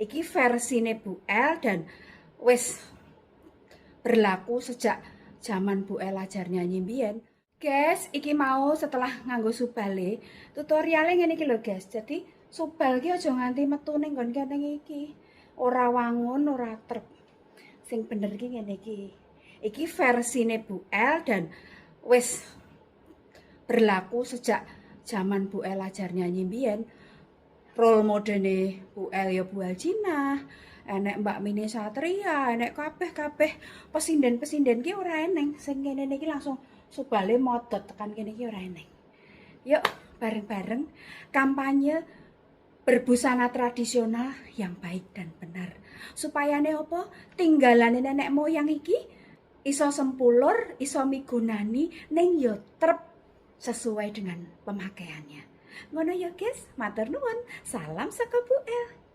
Iki versine Bu El dan wis berlaku sejak zaman Bu El ajar nyanyi mbiyen. Guys, iki mau setelah nganggo subale, tutorialnya ngene iki lho guys. Jadi subal ki aja nganti metu ning nggon kene iki. Ora wangun, ora trep. Sing bener ki ngene iki. Iki versine Bu El dan wis berlaku sejak zaman Bu El ajar nyanyi mbiyen. Role modene Bu El ya Bu Aljina, enek Mbak Mini Satria, enek kabeh-kabeh pesinden-pesinden ki ora eneng. Sing kene iki langsung subale modot tekan kene iki ora eneng. Yuk bareng-bareng kampanye berbusana tradisional yang baik dan benar. Supaya apa? Tinggalane nenek moyang iki iso sempulur, iso migunani ning yo trep sesuai dengan pemakaiannya. Ngono ya guys, matur. Salam saka Bu El.